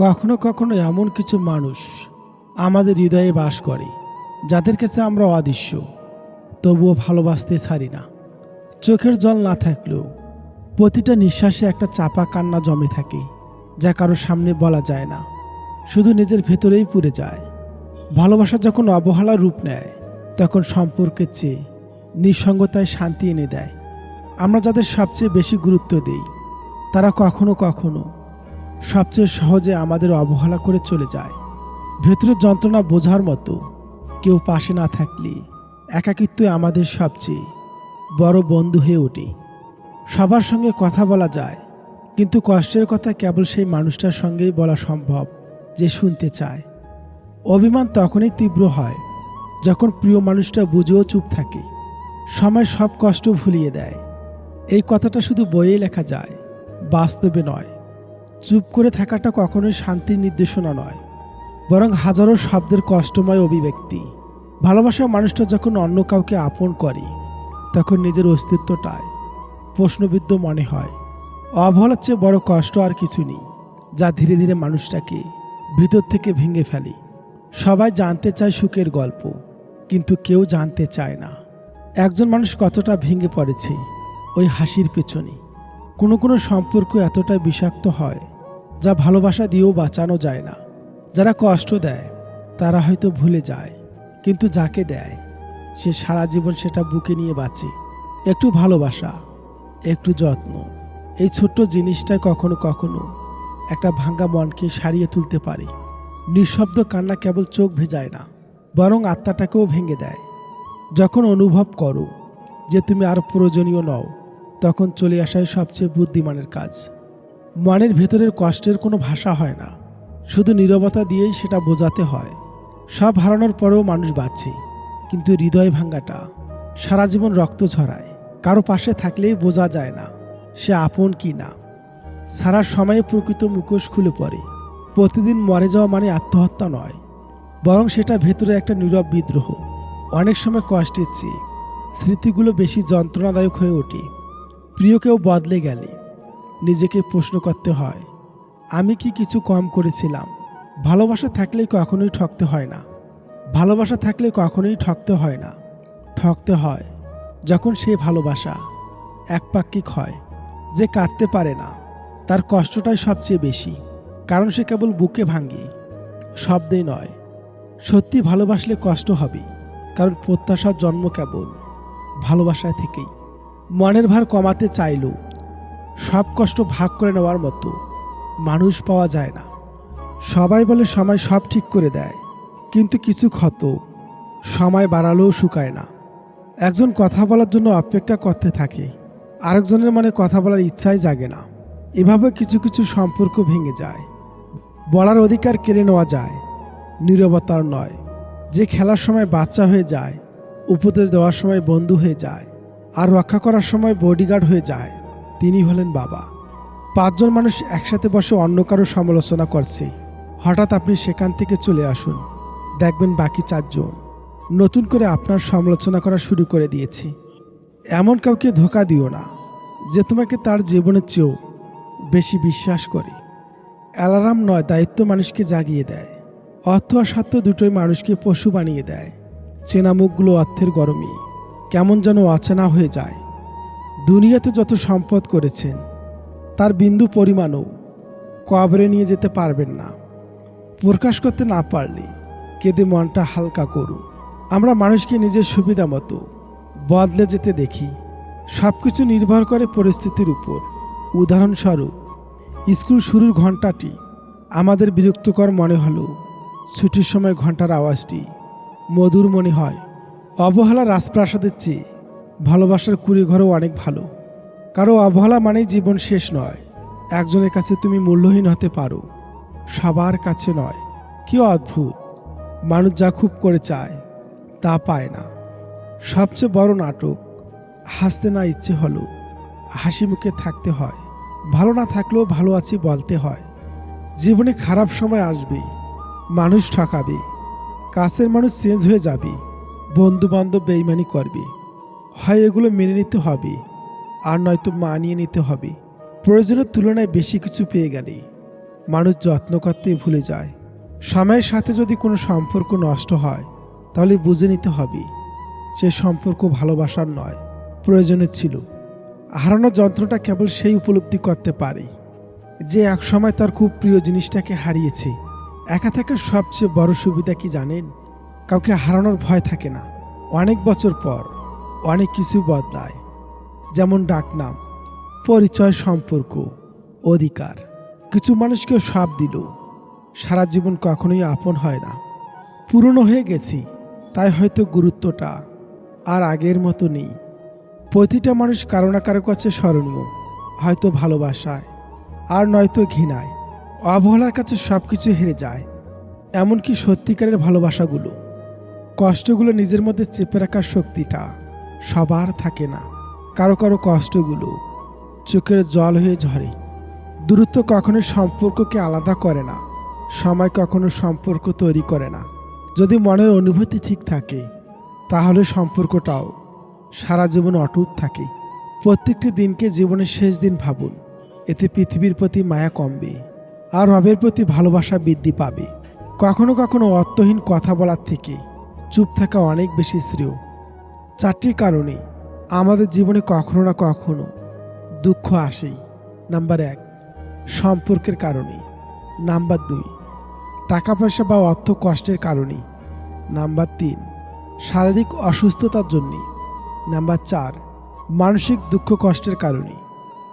কখনো কখনো এমন কিছু মানুষ আমাদের হৃদয়ে বাস করে, যাদের কাছে আমরা অদৃশ্য, তবুও ভালোবাসতে ছাড়ি না। চোখের জল না থাকলেও প্রতিটা নিঃশ্বাসে একটা চাপা কান্না জমে থাকে, যা কারও সামনে বলা যায় না, শুধু নিজের ভেতরেই পুড়ে যায়। ভালোবাসা যখন অবহেলার রূপ নেয়, তখন সম্পর্কের চেয়ে নিঃসঙ্গতায় শান্তি এনে দেয়। আমরা যাদের সবচেয়ে বেশি গুরুত্ব দেই, তারা কখনো কখনো সবচেয়ে সহজে আমাদের অবহেলা করে চলে যায়। ভেতরের যন্ত্রণা বোঝার মতো কেউ পাশে না থাকলে একাকিত্বই আমাদের সবচেয়ে বড় বন্ধু হয়ে ওঠে। সবার সঙ্গে কথা বলা যায়, কিন্তু কষ্টের কথা কেবল সেই মানুষটার সঙ্গেই বলা সম্ভব যে শুনতে চায়। অভিমান তখনই তীব্র হয় যখন প্রিয় মানুষটা বুঝেও চুপ থাকে। সময় সব কষ্ট ভুলিয়ে দেয়। এই কথাটা শুধু বইয়ে লেখা যায়, বাস্তবে নয়। চুপ করে থাকাটা কখনোই শান্তির নির্দেশনা নয়, বরং হাজারো শব্দের কষ্টময় অভিব্যক্তি। ভালোবাসা মানুষটা যখন অন্য কাউকে আপন করে, তখন নিজের অস্তিত্বটায় প্রশ্নবিদ্ধ মনে হয়। অবহেলার চেয়ে বড় কষ্ট আর কিছু নেই, যা ধীরে ধীরে মানুষটাকে ভিতর থেকে ভেঙে ফেলে। সবাই জানতে চায় সুখের গল্প, কিন্তু কেউ জানতে চায় না। একজন মানুষ কতটা ভেঙে পড়েছে, ওই হাসির পেছনে। কোনো কোনো সম্পর্ক এতটাই বিষাক্ত হয় যা ভালোবাসা দিয়েও বাঁচানো যায় না। যারা কষ্ট দেয়, তারা হয়তো ভুলে যায়, কিন্তু যাকে দেয়, সে সারা জীবন সেটা বুকে নিয়ে বাঁচে। একটু ভালোবাসা, একটু যত্ন, এই ছোট্ট জিনিসটাই কখনো কখনো একটা ভাঙ্গা মনকে সারিয়ে তুলতে পারে। নিঃশব্দ কান্না কেবল চোখ ভেজায় না, বরং আত্মাটাকেও ভেঙে দেয়। যখন অনুভব করো যে তুমি আর প্রয়োজনীয় নও, তখন চলে আসাই সবচেয়ে বুদ্ধিমানের কাজ। মনের ভেতরের কষ্টের কোনো ভাষা হয় না। শুধু নীরবতা দিয়েই সেটা বোঝাতে হয়। সব হারানোর পরেও মানুষ বাঁচে। কিন্তু হৃদয় ভাঙ্গাটা, সারা জীবন রক্ত ঝরায়। কারও পাশে থাকলেই বোঝা যায় না, সে আপন কি না। সারা সময়ে প্রকৃত মুখোশ খুলে পড়ে। প্রতিদিন মরে যাওয়া মানে আত্মহত্যা নয়। বরং সেটা ভেতরে একটা নীরব বিদ্রোহ। অনেক সময় কষ্টের চেয়ে স্মৃতিগুলো বেশি যন্ত্রণাদায়ক হয়ে ওঠে। প্রিয় কেউ বদলে গেলে। নিজেকে প্রশ্ন করতে হয়, আমি কি কিছু কম করেছিলাম? ভালোবাসা থাকলে কখনোই ঠকতে হয় না। ভালোবাসা থাকলে কখনোই ঠকতে হয় না। ঠকতে হয় যখন সে ভালোবাসা একপাক্ষিক হয়, যে কাঁদতে পারে না, তার কষ্টটাই সবচেয়ে বেশি, কারণ সে কেবল বুকে ভাঙে শব্দে নয়। সত্যি ভালোবাসলে কষ্ট হবে কারণ প্রত্যাশার জন্ম কেবল ভালোবাসায় থেকেই। মনের ভার কমাতে চাইলেও সব কষ্ট ভাগ করে নেওয়ার মতো। মানুষ পাওয়া যায় না। সবাই বলে সময় সব ঠিক করে দেয়, কিন্তু কিছু ক্ষত সময় বাড়ালেও শুকায় না। একজন কথা বলার জন্য অপেক্ষা করতে থাকে, আরেকজনের মনে কথা বলার ইচ্ছাই জাগে না। এভাবে কিছু কিছু সম্পর্ক ভেঙে যায়। বলার অধিকার কেড়ে নেওয়া যায়, নীরবতার নয়। যে খেলার সময় বাচ্চা হয়ে যায়, উপদেশ দেওয়ার সময় বন্ধু হয়ে যায়, আর রক্ষা করার সময় বডিগার্ড হয়ে যায়। তিনি হলেন বাবা। পাঁচজন মানুষ একসাথে বসে অন্য কারও সমালোচনা করছে। হঠাৎ আপনি সেখান থেকে চলে আসুন। দেখবেন বাকি চারজন। নতুন করে আপনার সমালোচনা করা শুরু করে দিয়েছি। এমন কাউকে ধোকা দিও না, যে তোমাকে তার জীবনের চেয়েও বেশি বিশ্বাস করে। অ্যালার্ম নয়, দায়িত্ব মানুষকে জাগিয়ে দেয়। অর্থ আর স্বার্থ দুটোই মানুষকে পশু বানিয়ে দেয়। চেনা মুখগুলো অর্থের গরমে। কেমন যেন অচেনা হয়ে যায়। দুনিয়াতে যত সম্পদ করেছেন, তার বিন্দু পরিমাণও কবরে নিয়ে যেতে পারবেন না। প্রকাশ করতে না পারলে কেঁদে মনটা হালকা করুন। আমরা মানুষকে নিজের সুবিধা মতো বদলে যেতে দেখি। সব কিছু নির্ভর করে পরিস্থিতির উপর। উদাহরণস্বরূপ, স্কুল শুরুর ঘন্টাটি আমাদের বিরক্তকর মনে হলো ছুটির সময় ঘণ্টার আওয়াজটি মধুর মনে হয়। অবহেলা রাজপ্রাসাদের চেয়ে ভালোবাসার কুড়ি ঘরও অনেক ভালো। কারও অবহেলা মানেই জীবন শেষ নয়। একজনের কাছে তুমি মূল্যহীন হতে পারো। সবার কাছে নয়। কি অদ্ভুত? মানুষ যা খুব করে চায়, তা পায় না। সবচেয়ে বড় নাটক, হাসতে না ইচ্ছে হলো হাসি মুখে থাকতে হয়। ভালো না থাকলেও ভালো আছি বলতে হয়। জীবনে খারাপ সময় আসবে, মানুষ ঠকাবে। কাছের মানুষ চেঞ্জ হয়ে যাবে। বন্ধু বান্ধব বেইমানি করবে। হয় এগুলো মেনে নিতে হবে, আর নয়তো মানিয়ে নিতে হবে। প্রয়োজনের তুলনায় বেশি কিছু পেয়ে গেলে মানুষ যত্ন করতেই ভুলে যায়। সময়ের সাথে যদি কোনো সম্পর্ক নষ্ট হয়, তাহলে বুঝে নিতে হবে সে সম্পর্ক ভালোবাসার নয়, প্রয়োজনের ছিল। হারানোর যন্ত্রটা কেবল সেই উপলব্ধি করতে পারে, যে একসময় তার খুব প্রিয় জিনিসটাকে হারিয়েছে। একা থাকার সবচেয়ে বড় সুবিধা কি জানেন? কাউকে হারানোর ভয় থাকে না। অনেক বছর পর অনেক কিছু বদলায়, যেমন ডাকনাম, পরিচয় সম্পর্ক, অধিকার। কিছু মানুষকেও সাপ দিল। সারা জীবন কখনোই আপন হয় না। পুরনো হয়ে গেছি, তাই হয়তো গুরুত্বটা আর আগের মতো নেই। প্রতিটা মানুষ কারও না কারও কাছে স্মরণীয়, হয়তো ভালোবাসায়, আর নয়তো ঘৃণায়। অবহেলার কাছে সব কিছু হেরে যায়। এমনকি সত্যিকারের ভালোবাসাগুলো, কষ্টগুলো নিজের মধ্যে চেপে রাখার শক্তিটা সবার থাকে না। কারও কারও কষ্টগুলো চোখের জল হয়ে ঝরে। দূরত্ব কখনো সম্পর্ককে আলাদা করে না। সময় কখনো সম্পর্ক তৈরি করে না। যদি মনের অনুভূতি ঠিক থাকে, তাহলে সম্পর্কটাও সারা জীবন অটুট থাকে। প্রত্যেকটি দিনকে জীবনের শেষ দিন ভাবুন। এতে পৃথিবীর প্রতি মায়া কমবে আর রবের প্রতি ভালোবাসা বৃদ্ধি পাবে। কখনো কখনো অর্থহীন কথা বলার থেকে চুপ থাকা অনেক বেশি শ্রেয়। চারটি কারণে আমাদের জীবনে কখনো না কখনো দুঃখ আসেই। নাম্বার এক, সম্পর্কের কারণে নাম্বার দুই টাকা পয়সা বা অর্থ কষ্টের কারণে নাম্বার তিন, শারীরিক অসুস্থতার জন্যে নাম্বার চার, মানসিক দুঃখ কষ্টের কারণে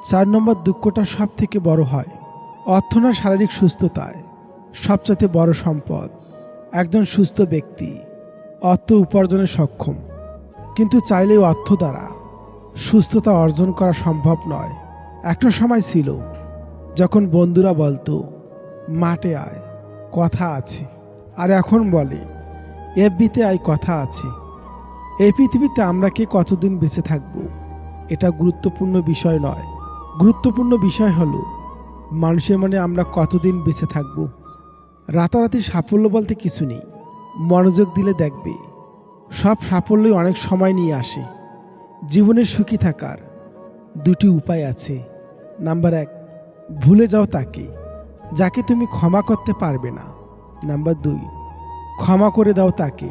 চার নম্বর, দুঃখটা সব থেকে বড় হয়। অর্থ না শারীরিক সুস্থতায়। সবচাইতে বড় সম্পদ একজন সুস্থ ব্যক্তি। অর্থ উপার্জনে সক্ষম। কিন্তু চাইলেও অর্থ দ্বারা সুস্থতা অর্জন করা সম্ভব নয়। একটা সময় ছিল যখন বন্ধুরা বলতো, মাঠে আয়, কথা আছে। আর এখন বলে, এফবিতে আয়, কথা আছে। এই পৃথিবীতে আমরা কে কতদিন বেঁচে থাকব, এটা গুরুত্বপূর্ণ বিষয় নয়। গুরুত্বপূর্ণ বিষয় হলো, মানুষের মনে আমরা কতদিন বেঁচে থাকব? রাতারাতি সাফল্য বলতে কিছু নেই। মনোযোগ দিলে দেখবে সব সাফল্যই অনেক সময় নিয়ে আসে। জীবনে সুখী থাকার দুটি উপায় আছে। নাম্বার এক, ভুলে যাও তাকে, যাকে তুমি ক্ষমা করতে পারবে না। নাম্বার দুই, ক্ষমা করে দাও তাকে,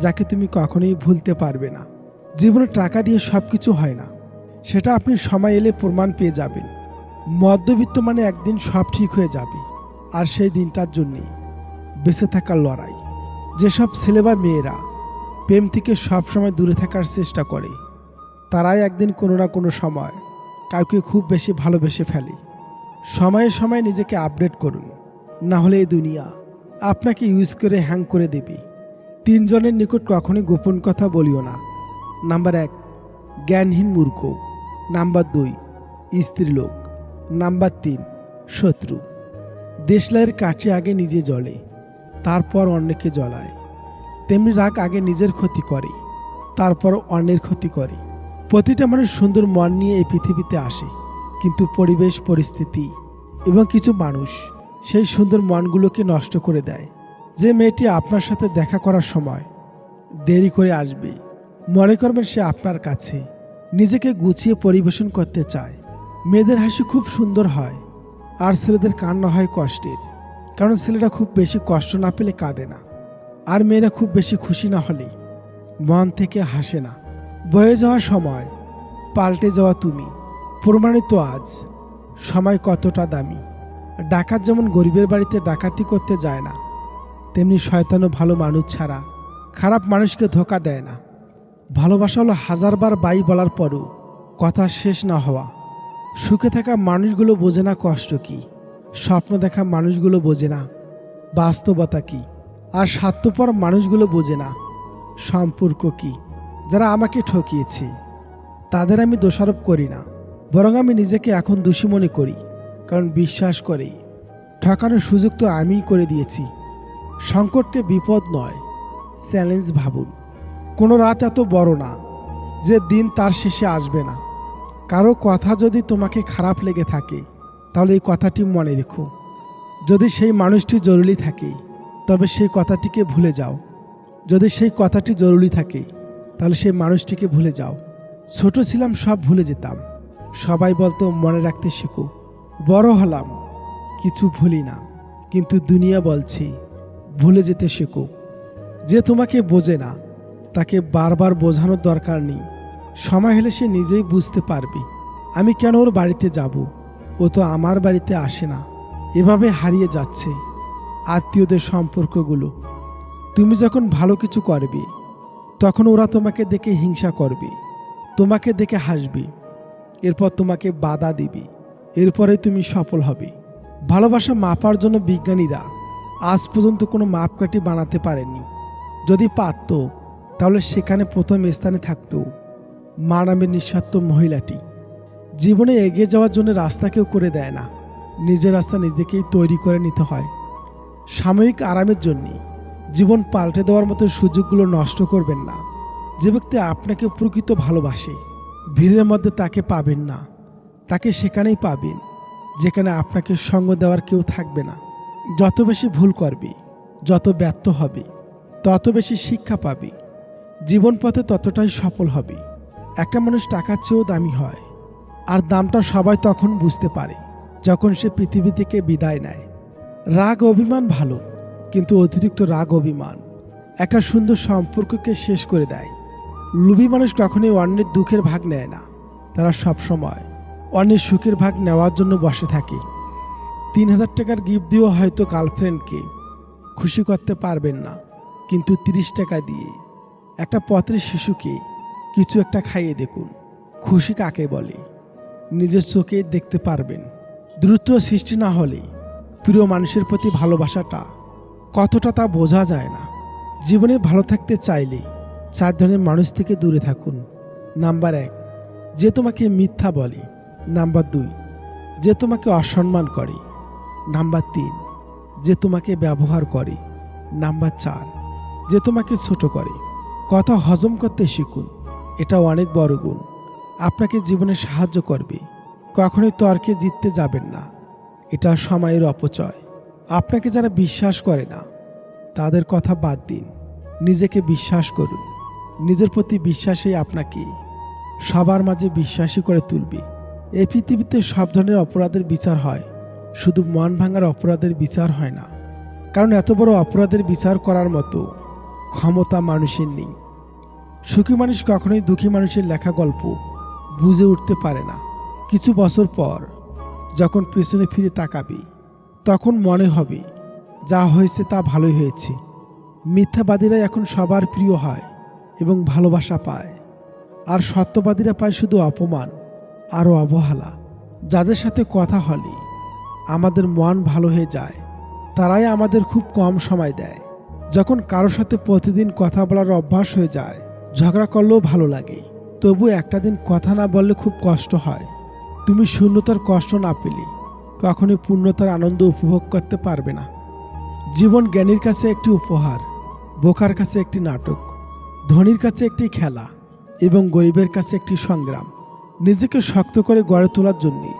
যাকে তুমি কখনোই ভুলতে পারবে না। জীবনে টাকা দিয়ে সব কিছু হয় না। সেটা আপনি সময় এলে প্রমাণ পেয়ে যাবেন। মধ্যবিত্ত মানে একদিন সব ঠিক হয়ে যাবে, আর সেই দিনটার জন্যে বেঁচে থাকার লড়াই। যেসব ছেলে বা মেয়েরা প্রেম থেকে সবসময় দূরে থাকার চেষ্টা করে। তারাই একদিন কোনো না কোনো সময় কাউকে খুব বেশি ভালোবেসে ফেলে। সময়ে সময় নিজেকে আপডেট করুন। না হলে এই দুনিয়া আপনাকে ইউজ করে হ্যাং করে দেবে। তিনজনের নিকট কখনোই গোপন কথা বলিও না। নাম্বার এক, জ্ঞানহীন মূর্খ। নাম্বার দুই, স্ত্রীলোক। নাম্বার তিন, শত্রু। দেশলাইয়ের কাঠে আগে নিজে জ্বলে, তারপর অন্যকে জ্বলায়। তেমনি রাগ আগে নিজের ক্ষতি করে, তারপর অন্যের ক্ষতি করে। প্রতিটা মানুষ সুন্দর মন নিয়ে এই পৃথিবীতে আসে, কিন্তু পরিবেশ, পরিস্থিতি এবং কিছু মানুষ সেই সুন্দর মনগুলোকে নষ্ট করে দেয়। যে মেয়েটি আপনার সাথে দেখা করার সময় দেরি করে আসবে, মনে করবেন সে আপনার কাছে নিজেকে গুছিয়ে পরিবেশন করতে চায়। মেয়েদের হাসি খুব সুন্দর হয়, আর ছেলেদের কান্না হয় কষ্টের, কারণ ছেলেরা খুব বেশি কষ্ট না পেলে কাঁদে না। আর মেয়েরা খুব বেশি খুশি না হলে মন থেকে হাসে না। বয়ে যাওয়ার সময় পাল্টে যাওয়া তুমি। প্রমাণিত আজ, সময় কতটা দামি। ডাকাত যেমন গরিবের বাড়িতে ডাকাতি করতে যায় না, তেমনি শয়তানও ভালো মানুষ ছাড়া খারাপ মানুষকে ধোকা দেয় না। ভালোবাসা হলো হাজারবার বাই বলার পরও কথা শেষ না হওয়া। সুখে থাকা মানুষগুলো বোঝে না কষ্ট কি, স্বপ্ন দেখা মানুষগুলো বোঝে না বাস্তবতা কি। আর স্বার্থপর মানুষগুলো বোঝে না। সম্পর্ক কি? যারা আমাকে ঠকিয়েছে, তাদের আমি দোষারোপ করি না। বরং আমি নিজেকে এখন দোষী মনে করি, কারণ বিশ্বাস করে, ঠকানোর সুযোগ তো আমিই করে দিয়েছি। সংকটকে বিপদ নয়, চ্যালেঞ্জ ভাবুন। কোনো রাত এত বড় না, যে দিন তার শেষে আসবে না। কারও কথা যদি তোমাকে খারাপ লেগে থাকে, তাহলে এই কথাটি মনে রেখো। যদি সেই মানুষটি জরুরি থাকে তবে সেই কথাটিকে ভুলে যাও। যদি সেই কথাটি জরুরি থাকে, তাহলে সেই মানুষটিকে ভুলে যাও। ছোট ছিলাম, সব ভুলে যেতাম। সবাই বলতো, মনে রাখতে শেখো। বড় হলাম, কিছু ভুলি না। কিন্তু দুনিয়া বলছে, ভুলে যেতে শেখো। যে তোমাকে বোঝে না, তাকে বারবার বোঝানোর দরকার নেই। সময় হলে সে নিজেই বুঝতে পারবে, আমি কেন ওর বাড়িতে যাব? ও তো আমার বাড়িতে আসে না। এভাবে হারিয়ে যাচ্ছে। আত্মীয়দের সম্পর্কগুলো। তুমি যখন ভালো কিছু করবে, তখন ওরা তোমাকে দেখে হিংসা করবে, তোমাকে দেখে হাসবে, এরপর তোমাকে বাধা দিবে, এরপরে তুমি সফল হবে। ভালোবাসা মাপার জন্য বিজ্ঞানীরা আজ পর্যন্ত কোনো মাপকাঠি বানাতে পারেনি যদি পারত, তাহলে সেখানে প্রথম স্থানে থাকতো মা নামের নিঃস্বার্থ মহিলাটি। জীবনে এগিয়ে যাওয়ার জন্য রাস্তা কেউ করে দেয় না। নিজের রাস্তা নিজেকেই তৈরি করে নিতে হয়। সাময়িক আরামের জন্য জীবন পাল্টে দেওয়ার মতো সুযোগগুলো নষ্ট করবেন না। যে ব্যক্তি আপনাকে প্রকৃত ভালোবাসে, ভিড়ের মধ্যে তাকে পাবেন না। তাকে সেখানেই পাবেন, যেখানে আপনাকে সঙ্গ দেওয়ার কেউ থাকবে না। যত বেশি ভুল করবে, যত ব্যর্থ হবে, তত বেশি শিক্ষা পাবে। জীবন পথে ততটাই সফল হবে। একটা মানুষ টাকার চেয়েও দামি হয়, আর দামটা সবাই তখন বুঝতে পারে, যখন সে পৃথিবী থেকে বিদায় নেয়। রাগ অভিমান ভালো, কিন্তু অতিরিক্ত রাগ অভিমান। একটা সুন্দর সম্পর্ককে শেষ করে দেয়। লুবি মানুষ কখনোই অন্যের দুঃখের ভাগ নেয় না। তারা সব সময় অন্যের সুখের ভাগ নেওয়ার জন্য বসে থাকে। তিন হাজার টাকার গিফট দিয়েও হয়তো গার্লফ্রেন্ডকে খুশি করতে পারবেন না, কিন্তু তিরিশ টাকা দিয়ে একটা পথের শিশুকে কিছু একটা খাইয়ে দেখুন। খুশি কাকে বলে? নিজের চোখে দেখতে পারবেন। দ্রুত সৃষ্টি না হলে প্রিয় মানুষের প্রতি ভালোবাসাটা কতটা তা বোঝা যায় না। জীবনে ভালো থাকতে চাইলে চার ধরনের মানুষ থেকে দূরে থাকুন। নাম্বার এক, যে তোমাকে মিথ্যা বলে। নাম্বার দুই, যে তোমাকে অসম্মান করে। নাম্বার তিন, যে তোমাকে ব্যবহার করে। নাম্বার চার, যে তোমাকে ছোট করে। কথা হজম করতে শিখুন, এটা অনেক বড় গুণ। আপনাকে জীবনে সাহায্য করবে। কখনোই তর্কে জিততে যাবেন না। এটা সময়ের অপচয়। আপনাকে যারা বিশ্বাস করে না, তাদের কথা বাদ দিন। নিজেকে বিশ্বাস করুন। নিজের প্রতি বিশ্বাসেই আপনাকে সবার মাঝে বিশ্বাসী করে তুলবে। এই পৃথিবীতে সব ধরনের অপরাধের বিচার হয়। শুধু মন ভাঙার অপরাধের বিচার হয় না। কারণ এত বড় অপরাধের বিচার করার মতো ক্ষমতা মানুষের নেই। সুখী মানুষ কখনোই দুঃখী মানুষের লেখা গল্প বুঝে উঠতে পারে না। কিছু বছর পর যখন পেছনে ফিরে তাকাবি, তখন মনে হবে, যা হয়েছে তা ভালোই হয়েছে। মিথ্যাবাদীরা এখন সবার প্রিয় হয় এবং ভালোবাসা পায়। আর সত্যবাদীরা পায় শুধু অপমান আরও অবহেলা। যাদের সাথে কথা হলে আমাদের মন ভালো হয়ে যায়, তারাই আমাদের খুব কম সময় দেয়। যখন কারোর সাথে প্রতিদিন কথা বলার অভ্যাস হয়ে যায়, ঝগড়া করলেও ভালো লাগে। তবু একটা দিন কথা না বললে খুব কষ্ট হয়। তুমি শূন্যতার কষ্ট না পেলে কখনোই পূর্ণতার আনন্দ উপভোগ করতে পারবে না। জীবন জ্ঞানীর কাছে একটি উপহার, বোকার কাছে একটি নাটক, ধনীর কাছে একটি খেলা এবং গরিবের কাছে একটি সংগ্রাম। নিজেকে শক্ত করে গড়ে তোলার জন্যে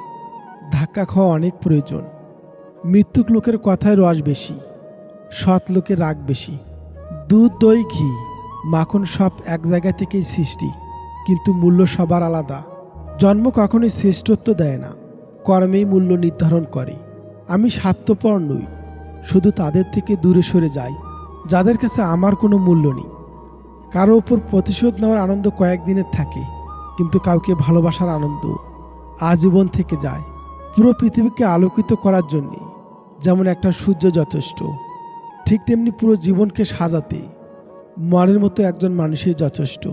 ধাক্কা খাওয়া অনেক প্রয়োজন। মৃত্যুক লোকের কথায় রস বেশি, সৎ লোকের রাগ বেশি। দুধ, দই, ঘি, মাখন সব এক জায়গা থেকেই সৃষ্টি, কিন্তু মূল্য সবার আলাদা। জন্ম কখনোই শ্রেষ্ঠত্ব দেয় না। কর্মেই মূল্য নির্ধারণ করে। আমি স্বার্থপর নই। শুধু তাদের থেকে দূরে সরে যাই। যাদের কাছে আমার কোনো মূল্য নেই। কারও ওপর প্রতিশোধ নেওয়ার আনন্দ কয়েকদিনের থাকে, কিন্তু কাউকে ভালোবাসার আনন্দ আজীবন থেকে যায়। পুরো পৃথিবীকে আলোকিত করার জন্যে যেমন একটা সূর্য যথেষ্ট, ঠিক তেমনি পুরো জীবনকে সাজাতে মনের মতো একজন মানুষই যথেষ্ট।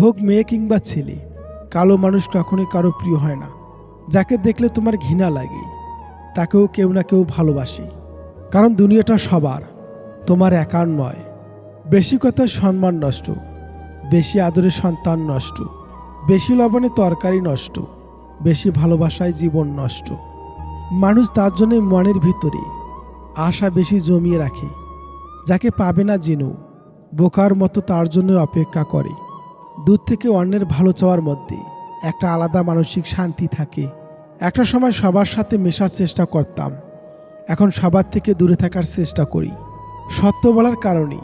হোক মেয়ে কিংবা ছেলে কালো মানুষ কখনোই কারও প্রিয় হয় না। যাকে দেখলে তোমার ঘৃণা লাগে, তাকেও কেউ না কেউ ভালোবাসে। কারণ দুনিয়াটা সবার, তোমার একার নয়। বেশি কথায় সম্মান নষ্ট, বেশি আদরে সন্তান নষ্ট, বেশি লবণে তরকারি নষ্ট, বেশি ভালোবাসায় জীবন নষ্ট। মানুষ তার জন্য মনের ভিতরে আশা বেশি জমিয়ে রাখে, যাকে পাবে না জেনেও বোকার মতো তার জন্য অপেক্ষা করে। দূর থেকে অন্যের ভালো চাওয়ার মধ্যে একটা আলাদা মানসিক শান্তি থাকে। একটা সময় সবার সাথে মেশার চেষ্টা করতাম। এখন সবার থেকে দূরে থাকার চেষ্টা করি। সত্য বলার কারণে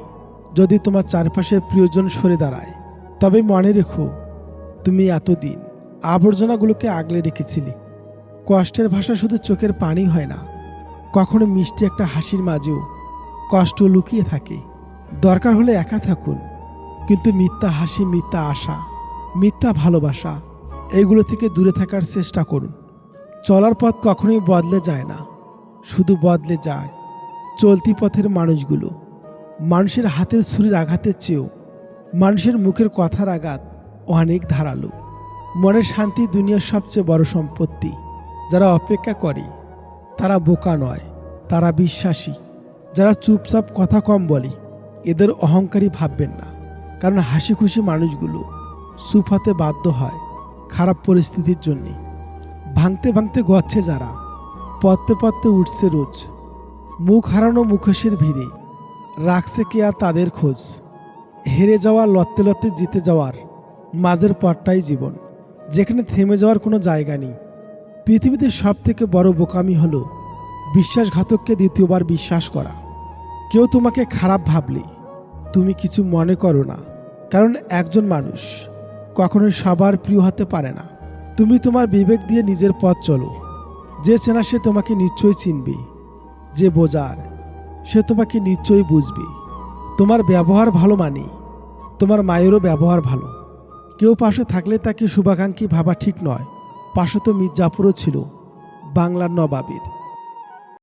যদি তোমার চারপাশের প্রিয়জন সরে দাঁড়ায়, তবে মনে রেখো, তুমি এতদিন আবর্জনাগুলোকে আগলে রেখেছিলে। কষ্টের ভাষা শুধু চোখের পানি হয় না, কখনো মিষ্টি একটা হাসির মাঝেও কষ্ট লুকিয়ে থাকে। দরকার হলে একা থাকুন। কিন্তু মিথ্যা হাসি, মিথ্যা আশা, মিথ্যা ভালোবাসা, এগুলো থেকে দূরে থাকার চেষ্টা করুন। চলার পথ কখনোই বদলে যায় না। শুধু বদলে যায় চলতি পথের মানুষগুলো। মানুষের হাতের ছুরির আঘাতের চেয়েও মানুষের মুখের কথার আঘাত অনেক ধারালো। মনের শান্তি দুনিয়ার সবচেয়ে বড় সম্পত্তি। যারা অপেক্ষা করে, তারা বোকা নয়, তারা বিশ্বাসী। যারা চুপচাপ কথা কম বলে, এদের অহংকারী ভাববেন না। কারণ হাসি খুশি মানুষগুলো সুফাতে বাধ্য হয় খারাপ পরিস্থিতির জন্যে। ভাঙতে ভাঙতে গচ্ছে যারা, পড়তে পড়তে উঠছে রোজ। মুখ হারানো মুখোশের ভিড়ে রাখছে কে আর তাদের খোঁজ? হেরে যাওয়া লত্তে লত্তে জিতে যাওয়ার মাঝের পথটাই জীবন। যেখানে থেমে যাওয়ার কোনো জায়গা নেই। পৃথিবীতে সব থেকে বড় বোকামি হলো বিশ্বাসঘাতককে দ্বিতীয়বার বিশ্বাস করা। কেউ তোমাকে খারাপ ভাবলে তুমি কিছু মনে করো না, কারণ একজন মানুষ কখনোই সবার প্রিয় হতে পারে না। তুমি তোমার বিবেক দিয়ে নিজের পথ চলো। যে চেনা সে তোমাকে নিশ্চয়ই চিনবে। যে বোঝার সে তোমাকে নিশ্চয়ই বুঝবে। তোমার ব্যবহার ভালো মানে তোমার মায়েরও ব্যবহার ভালো। কেউ পাশে থাকলে তাকে শুভাকাঙ্ক্ষী ভাবা ঠিক নয়। পাশে তো মির্জাপুরও ছিল, বাংলার নবাবের।